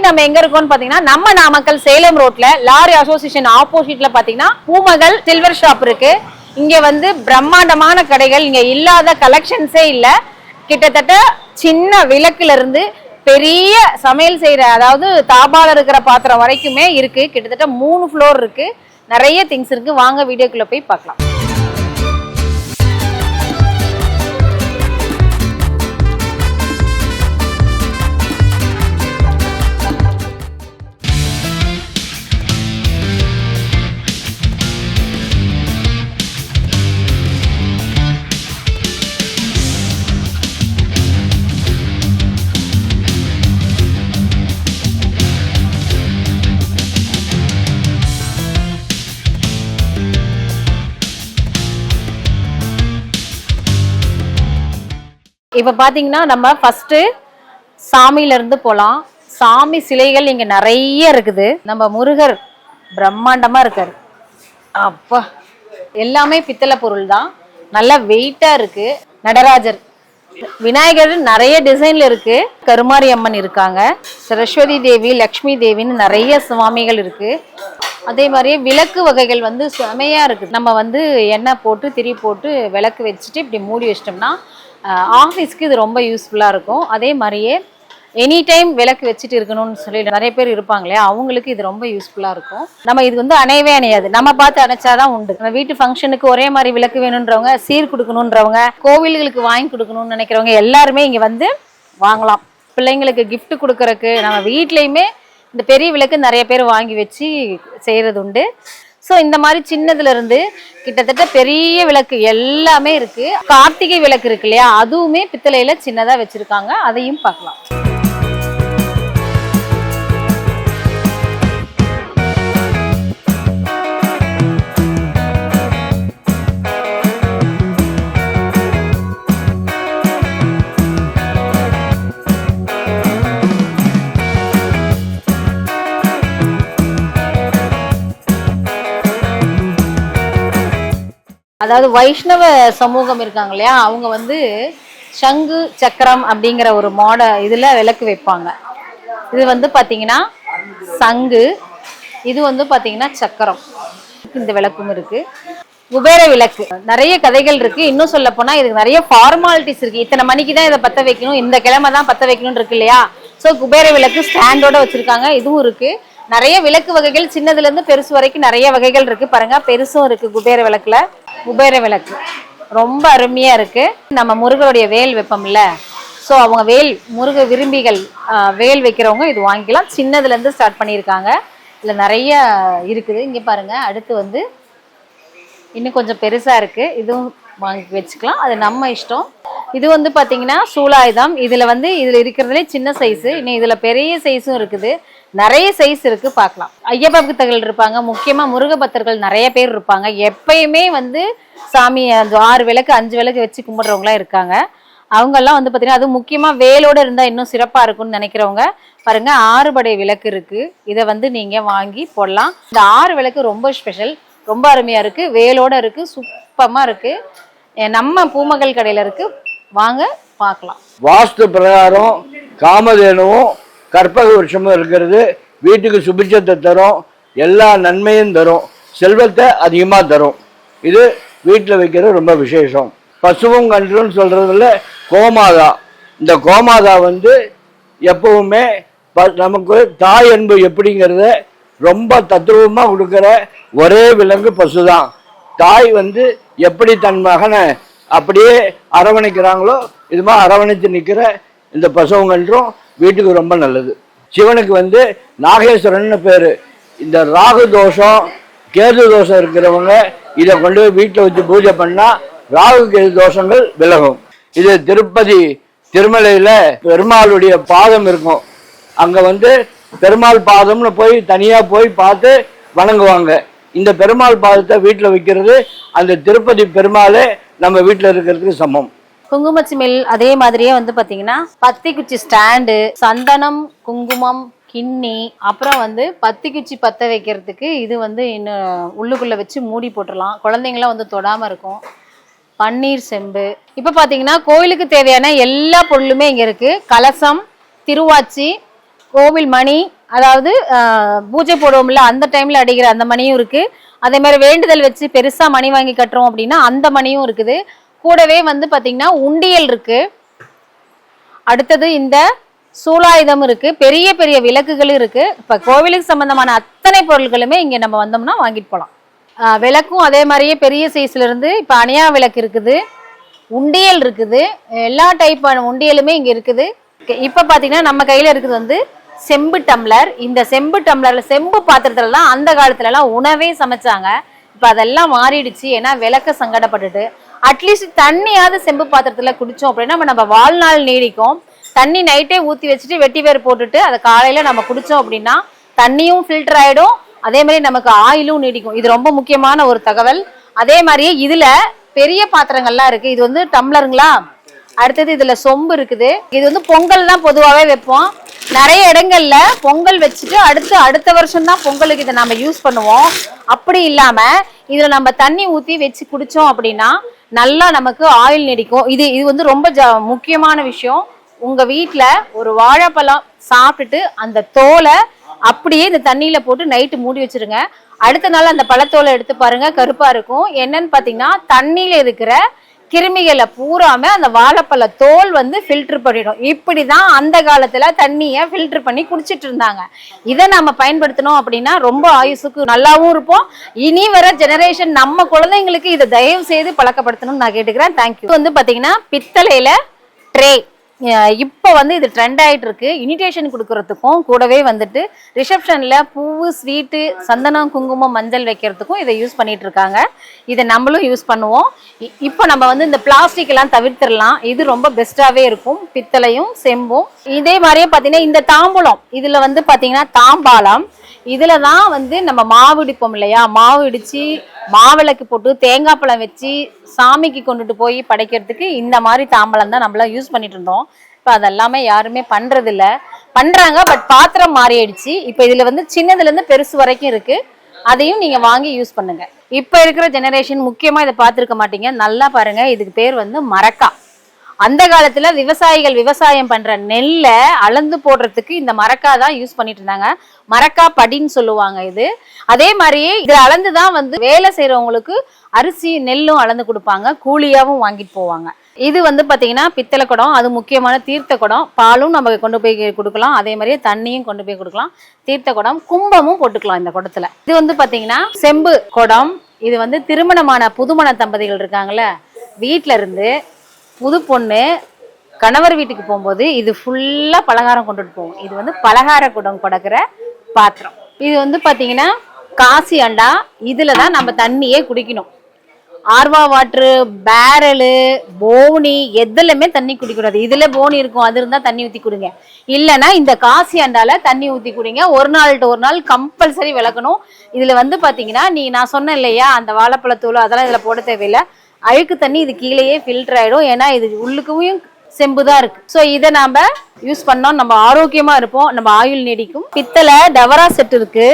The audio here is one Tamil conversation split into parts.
இன்னைக்கு நம்ம எங்க இருக்கோம்னு பாத்தீங்கன்னா நம்ம நாமக்கல் சேலம் ரோட்ல லாரி அசோசியேஷன் ஆப்போசிட்ல பாத்தீங்கன்னா பூமகள் சில்வர் ஷாப் இருக்கு. இங்க வந்து பிரம்மாண்டமான கடைகள் இங்க இல்லாத கலெக்ஷன்ஸே இல்ல. கிட்டத்தட்ட சின்ன விளக்குல இருந்து பெரிய சமையல் செய்யற அதாவது தாபால இருக்கிற பாத்திரம் வரைக்குமே இருக்கு. கிட்டத்தட்ட மூணு ஃப்ளோர் இருக்கு. நிறைய திங்ஸ் இருக்கு. வாங்க வீடியோக்குள்ள போய் பார்க்கலாம். இப்போ பார்த்தீங்கன்னா நம்ம ஃபஸ்ட்டு சாமியில இருந்து சாமி சிலைகள் இங்கே நிறைய இருக்குது. நம்ம முருகர் பிரம்மாண்டமாக இருக்கார். அப்பா. எல்லாமே பித்தளை பொருள் தான். நல்லா வெயிட்டாக இருக்குது நடராஜர். விநாயகர் நிறைய டிசைனில் இருக்குது கருமாரி அம்மன் இருக்காங்க. சரஸ்வதி தேவி லக்ஷ்மி தேவின்னு நிறைய சுவாமிகள் இருக்குது அதே மாதிரியே விளக்கு வகைகள் வந்து செமையாக இருக்குது நம்ம வந்து எண்ணெய் போட்டு திரி போட்டு விளக்கு வச்சுட்டு இப்படி மூடி வச்சிட்டோம்னா ஆஃபீஸ்க்கு இது ரொம்ப யூஸ்ஃபுல்லாக இருக்கும். அதே மாதிரியே எனி டைம் விளக்கு வச்சுட்டு இருக்கணும்னு சொல்லி நிறைய பேர் இருப்பாங்களே அவங்களுக்கு இது ரொம்ப யூஸ்ஃபுல்லாக இருக்கும். நம்ம இது வந்து அணையவே அணையாது. நம்ம பார்த்து அணைச்சாதான் உண்டு. நம்ம வீட்டு ஃபங்க்ஷனுக்கு ஒரே மாதிரி விளக்கு வேணுன்றவங்க சீர் கொடுக்கணுன்றவங்க கோவில்களுக்கு வாங்கி கொடுக்கணும்னு நினைக்கிறவங்க எல்லாருமே இங்கே வந்து வாங்கலாம். பிள்ளைங்களுக்கு கிஃப்ட் கொடுக்கறக்கு நம்ம வீட்லேயுமே இந்த பெரிய விளக்கு நிறைய பேர் வாங்கி வச்சு செய்கிறது உண்டு. ஸோ இந்த மாதிரி சின்னதுலேருந்து கிட்டத்தட்ட பெரிய விளக்கு எல்லாமே இருக்குது கார்த்திகை விளக்கு இருக்கு இல்லையா? அதுவுமே பித்தளையில் சின்னதாக வச்சுருக்காங்க. அதையும் பார்க்கலாம். அதாவது வைஷ்ணவ சமூகம் இருக்காங்க இல்லையா அவங்க வந்து சங்கு சக்கரம் அப்படிங்கிற ஒரு மாட இதுல விளக்கு வைப்பாங்க. இது வந்து பாத்தீங்கன்னா சங்கு இது வந்து பாத்தீங்கன்னா சக்கரம். இந்த விளக்கும் இருக்கு. குபேர விளக்கு. நிறைய கதைகள் இருக்கு. இன்னும் சொல்ல போனா இதுக்கு நிறைய ஃபார்மாலிட்டிஸ் இருக்கு. இத்தனை மணிக்கு தான் இதை பத்த வைக்கணும். இந்த கிழமை தான் பத்த வைக்கணும் இருக்கு இல்லையா? ஸோ குபேர விளக்கு ஸ்டாண்டோட வச்சிருக்காங்க. இதுவும் இருக்கு. நிறைய விளக்கு வகைகள் சின்னதுல இருந்து பெருசு வரைக்கும் நிறைய வகைகள் இருக்கு பாருங்க. பெருசும் இருக்கு குபேர விளக்குல. குபேர விளக்கு. ரொம்ப அருமையா இருக்கு. நம்ம முருகருடைய வேல் வைப்போம்ல. ஸோ அவங்க வேல் முருக விரும்பிகள் வேல் வைக்கிறவங்க இது வாங்கிக்கலாம். சின்னதுல இருந்து ஸ்டார்ட் பண்ணியிருக்காங்க. இதுல நிறைய இருக்குது. இங்க பாருங்க. அடுத்து வந்து இன்னும் கொஞ்சம் பெருசா இருக்கு. இதுவும் வாங்கி வச்சுக்கலாம். அது நம்ம இஷ்டம். இது வந்து பார்த்தீங்கன்னா சூலாயுதம் இதில் வந்து இதில் இருக்கிறதுலே சின்ன சைஸு இன்னும் இதில் பெரிய சைஸும் இருக்குது. நிறைய சைஸ் இருக்குது பார்க்கலாம். ஐயப்ப பக்தர்கள் இருப்பாங்க. முக்கியமாக முருக பக்தர்கள் நிறைய பேர் இருப்பாங்க. எப்பயுமே வந்து சாமி அந்த ஆறு விளக்கு அஞ்சு விளக்கு வச்சு கும்பிட்றவங்களாம் இருக்காங்க. அவங்கெல்லாம் வந்து பார்த்தீங்கன்னா அது முக்கியமாக வேலோடு இருந்தால் இன்னும் சிறப்பாக இருக்கும்னு நினைக்கிறவங்க. பாருங்கள் ஆறுபடை விளக்கு இருக்குது இதை வந்து நீங்கள் வாங்கி போடலாம். இந்த ஆறு விளக்கு ரொம்ப ஸ்பெஷல் ரொம்ப அருமையாக இருக்குது வேலோட இருக்குது சுப்பமாக இருக்குது நம்ம பூமகள் கடையில் இருக்கு. வாங்க பார்க்கலாம். வாஸ்து பிரகாரம் காமதேனுவும் கற்பக விருஷமும் இருக்கிறது. வீட்டுக்கு சுபிட்சத்தை தரும். எல்லா நன்மையும் தரும். செல்வத்தை அதிகமாக தரும். இது வீட்டில் வைக்கிறது ரொம்ப விசேஷம். பசுவும் கன்றுன்னு சொல்கிறதுல கோமாதா. இந்த கோமாதா வந்து எப்பவுமே ப- நமக்கு தாய் அன்பு எப்படிங்கிறத ரொம்ப தத்துவமாக கொடுக்குற ஒரே விலங்கு பசு தான் தாய் வந்து எப்படி தன் மகனை அப்படியே அரவணைக்கிறாங்களோ இது மாதிரி அரவணைத்து நிற்கிற இந்த பசவங்கன்றும் வீட்டுக்கு ரொம்ப நல்லது. சிவனுக்கு வந்து நாகேஸ்வரன் பேர். இந்த ராகு தோஷம் கேது தோஷம் இருக்கிறவங்க இதை கொண்டு போய் வீட்டில் வச்சு பூஜை பண்ணால் ராகு கேது தோஷங்கள் விலகும். இது திருப்பதி திருமலையில் பெருமாளுடைய பாதம் இருக்கும். அங்கே வந்து பெருமாள் பாதம்னு போய் தனியாக போய் பார்த்து வணங்குவாங்க. இந்த பெருமாள் பாதத்தை வீட்டில் வைக்கிறது அந்த திருப்பதி பெருமாளே நம்ம வீட்டில் இருக்கிறதுக்கு சமம். குங்குமச்சிமில் அதே மாதிரியே வந்து பார்த்தீங்கன்னா பத்தி குச்சி ஸ்டாண்டு சந்தனம் குங்குமம் கிண்ணி அப்புறம் வந்து பத்தி குச்சி பத்த வைக்கிறதுக்கு இது வந்து இன்னும் உள்ளுக்குள்ளே வச்சு மூடி போட்டுடலாம். குழந்தைங்களாம் வந்து தொடாமல் இருக்கும். பன்னீர் செம்பு. இப்போ பார்த்தீங்கன்னா கோயிலுக்கு தேவையான எல்லா பொருளுமே இங்கே இருக்குது கலசம் திருவாச்சி கோவில் மணி அதாவது பூஜை போடுவோம்ல அந்த டைம்ல அடிக்கிற அந்த மணியும் இருக்கு. அதே மாதிரி வேண்டுதல் வச்சு பெருசா மணி வாங்கி கட்டுறோம் அப்படின்னா அந்த மணியும் இருக்குது. கூடவே வந்து பாத்தீங்கன்னா உண்டியல் இருக்கு. அடுத்தது இந்த சூலாயுதம் இருக்கு. பெரிய பெரிய விளக்குகளும் இருக்கு. இப்ப கோவிலுக்கு சம்பந்தமான அத்தனை பொருட்களுமே இங்க நம்ம வந்தோம்னா வாங்கிட்டு போகலாம் விளக்கும் அதே மாதிரியே பெரிய சைஸ்ல இருந்து இப்ப அணியா விளக்கு இருக்குது. உண்டியல் இருக்குது. எல்லா டைப்பான உண்டியலுமே இங்க இருக்குது. இப்ப பாத்தீங்கன்னா நம்ம கையில இருக்குது வந்து செம்பு டம்ளர். இந்த செம்பு டம்ளர்ல செம்பு பாத்திரத்துலலாம் அந்த காலத்துலலாம் உணவே சமைச்சாங்க. இப்போ அதெல்லாம் மாறிடுச்சு. ஏன்னா விளக்க சங்கடப்பட்டுட்டு. அட்லீஸ்ட் தண்ணியாவது செம்பு பாத்திரத்தில் குடித்தோம் அப்படின்னா நம்ம நம்ம வாழ்நாள் நீடிக்கும். தண்ணி நைட்டே ஊற்றி வச்சுட்டு வெட்டி வேர் போட்டுட்டு அதை காலையில் நம்ம குடித்தோம் அப்படின்னா தண்ணியும் ஃபில்டர் ஆகிடும் அதே மாதிரி நமக்கு ஆயிலும் நீடிக்கும். இது ரொம்ப முக்கியமான ஒரு தகவல். அதே மாதிரியே இதில் பெரிய பாத்திரங்கள்லாம் இருக்குது இது வந்து டம்ளருங்களா? அடுத்தது இதில் சொம்பு இருக்குது. இது வந்து பொங்கல் தான் பொதுவாகவே வைப்போம். நிறைய இடங்கள்ல பொங்கல் வச்சுட்டு அடுத்து அடுத்த வருஷம் தான் பொங்கலுக்கு இதை நம்ம யூஸ் பண்ணுவோம். அப்படி இல்லாம இதுல நம்ம தண்ணி ஊத்தி வச்சு குடிச்சோம் அப்படின்னா நல்லா நமக்கு ஆயில் நெடிக்கும். இது இது வந்து ரொம்ப முக்கியமான விஷயம். உங்க வீட்டுல ஒரு வாழைப்பழம் சாப்பிட்டுட்டு அந்த தோலை அப்படியே இந்த தண்ணியில போட்டு நைட்டு மூடி வச்சிருங்க. அடுத்த நாள் அந்த பழத்தோலை எடுத்து பாருங்க கருப்பா இருக்கும். என்னன்னு பாத்தீங்கன்னா தண்ணியில இருக்கிற கிருமிகளை பூராம அந்த வாழைப்பழ தோல் வந்து ஃபில்டர் பண்ணிடும். இப்படிதான் அந்த காலத்துல தண்ணியை ஃபில்டர் பண்ணி குடிச்சிட்டு இருந்தாங்க. இதை நம்ம பயன்படுத்தினோம் அப்படின்னா ரொம்ப ஆயுசுக்கு நல்லாவும் இருப்போம். இனி வர ஜெனரேஷன் நம்ம குழந்தைங்களுக்கு இதை தயவு செய்து பழக்கப்படுத்தணும்னு நான் கேட்டுக்கிறேன். தேங்க்யூ வந்து பாத்தீங்கன்னா பித்தளையில ட்ரே இப்போ வந்து இது ட்ரெண்ட் ஆகிட்டு இருக்கு இனிடேஷன் கொடுக்கறதுக்கும் கூடவே வந்துட்டு ரிசப்ஷனில் பூவு ஸ்வீட்டு சந்தனம் குங்குமம் மஞ்சள் வைக்கிறதுக்கும் இதை யூஸ் பண்ணிட்டு இருக்காங்க இதை நம்மளும் யூஸ் பண்ணுவோம். இ- இப்போ நம்ம வந்து இந்த பிளாஸ்டிக் எல்லாம் தவிர்த்திடலாம். இது ரொம்ப பெஸ்ட்டாகவே இருக்கும். பித்தளையும் செம்பும். இதே மாதிரியே பார்த்தீங்கன்னா இந்த தாம்பூலம். இதில் வந்து பார்த்தீங்கன்னா தாம்பாலம் இதுல தான் வந்து நம்ம மாவு இடிப்போம் இல்லையா? மாவு இடிச்சு மாவிளக்கு போட்டு தேங்காய் பழம் வச்சு சாமிக்கு கொண்டுட்டு போய் படைக்கிறதுக்கு இந்த மாதிரி தாம்பழம் தான் நம்மளாம் யூஸ் பண்ணிட்டு இருந்தோம். இப்போ அதெல்லாமே யாருமே பண்ணுறதில்ல பண்ணுறாங்க பண்றாங்க பட் பாத்திரம் மாறிடுச்சு இப்போ இதுல வந்து சின்னதுலேருந்து பெருசு வரைக்கும் இருக்கு. அதையும் நீங்க வாங்கி யூஸ் பண்ணுங்க. இப்போ இருக்கிற ஜெனரேஷன் முக்கியமா இதை பார்த்துருக்க மாட்டீங்க. நல்லா பாருங்க இதுக்கு பேர் வந்து மரக்கா. அந்த காலத்துல விவசாயிகள் விவசாயம் பண்ற நெல்லை அளந்து போடுறதுக்கு இந்த மரக்கா தான் யூஸ் பண்ணிட்டு இருந்தாங்க. மரக்கா படின்னு சொல்லுவாங்க இது. அதே மாதிரியே இது அளந்து தான் வந்து வேலை செய்யறவங்களுக்கு அரிசி நெல்லும் அளந்து கொடுப்பாங்க. கூலியாவும் வாங்கிட்டு போவாங்க. இது வந்து பாத்தீங்கன்னா பித்தளை குடம் அது முக்கியமான தீர்த்த குடம். பாலும் நம்ம கொண்டு போய் கொடுக்கலாம். அதே மாதிரியே தண்ணியும் கொண்டு போய் கொடுக்கலாம். தீர்த்த குடம் கும்பமும் போட்டுக்கலாம் இந்த குடத்துல. இது வந்து பாத்தீங்கன்னா செம்பு குடம். இது வந்து திருமணமான புதுமண தம்பதிகள் இருக்காங்கல்ல வீட்டில இருந்து புது பொண்ணு கணவர் வீட்டுக்கு போகும்போது இது ஃபுல்லாக பலகாரம் கொண்டுட்டு போகும். இது வந்து பலகார குடம் கொடுக்குற பாத்திரம். இது வந்து பார்த்தீங்கன்னா காசி அண்டா இதில் தான் நம்ம தண்ணியே குடிக்கணும். ஆர்வா வாட்ரு பேரலு போனி எதுலையுமே தண்ணி குடிக்கூடாது இதில் போனி இருக்கும் அது இருந்தால் தண்ணி ஊற்றி கொடுங்க. இல்லைன்னா இந்த காசி அண்டால தண்ணி ஊற்றி குடிங்க. ஒரு நாள் ஒரு நாள் கம்பல்சரி விளக்கணும். இதில் வந்து பார்த்தீங்கன்னா நீ நான் சொன்னேன் இல்லையா அந்த வாழைப்பழத்தூள் அதெல்லாம் இதில் போட தேவையில்லை. அழுக்கு தண்ணி இது கீழேயே ஃபில்டர் ஆகிடும் ஏன்னா இது உள்ளுக்கும் செம்பு தான் இருக்கு. ஸோ இதை நாம யூஸ் பண்ணோம். நம்ம ஆரோக்கியமா இருப்போம். நம்ம ஆயுள் நீடிக்கும். பித்தளை டவரா செட் இருக்கு.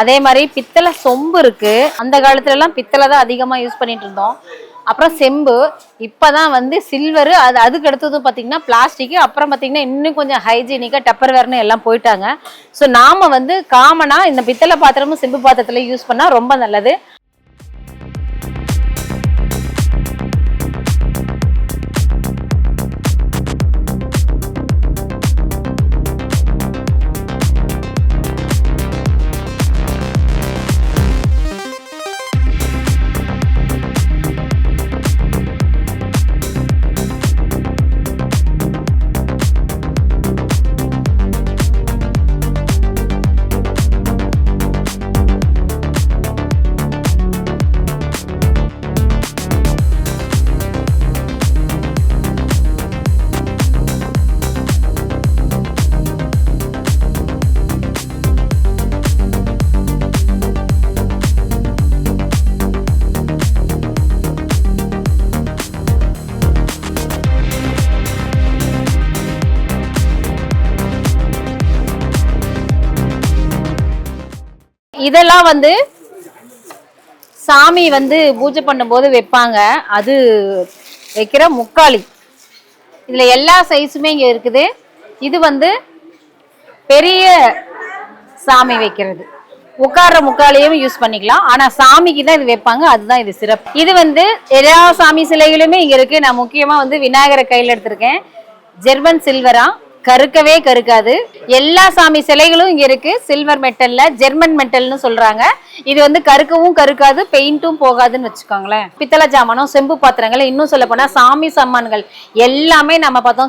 அதே மாதிரி பித்தளை சொம்பு இருக்கு. அந்த காலத்துல எல்லாம் பித்தளை தான் அதிகமா யூஸ் பண்ணிட்டு இருந்தோம். அப்புறம் செம்பு. இப்பதான் வந்து சில்வரு அது அதுக்கு அடுத்தது பாத்தீங்கன்னா பிளாஸ்டிக் அப்புறம் பாத்தீங்கன்னா இன்னும் கொஞ்சம் ஹைஜீனிக்கா டப்பர் வேர்னு எல்லாம் போயிட்டாங்க. ஸோ நாம வந்து காமனா இந்த பித்தளை பாத்திரமும் செம்பு பாத்திரத்துல யூஸ் பண்ணா ரொம்ப நல்லது. இதெல்லாம் வந்து சாமி வந்து பூஜை பண்ணும்போது வைப்பாங்க. அது வைக்கிற முக்காளி. இதில் எல்லா சைஸுமே இங்கே இருக்குது. இது வந்து பெரிய சாமி வைக்கிறது. உட்கார்ற முக்காலையும் யூஸ் பண்ணிக்கலாம். ஆனால் சாமிக்கு தான் இது வைப்பாங்க. அதுதான் இது சிறப்பு. இது வந்து எல்லா சாமி சிலைகளுமே இங்கே இருக்குது நான் முக்கியமாக வந்து விநாயகரை கையில் எடுத்திருக்கேன். ஜெர்மன் சில்வரா. கருக்கவே கருக்காது. எல்லா சாமி சிலைகளும் இங்க இருக்கு. சில்வர் மெட்டல்ல ஜெர்மன் மெட்டல்னு சொல்றாங்க. இது வந்து கருக்கவும் கருக்காது பெயிண்ட்டும் போகாதுன்னு வச்சுக்கோங்களேன். பித்தளை ஜாமானம் செம்பு பாத்திரங்கள் இன்னும் சொல்ல போனா சாமி சாமான்கள் எல்லாமே நம்ம பார்த்தோம்.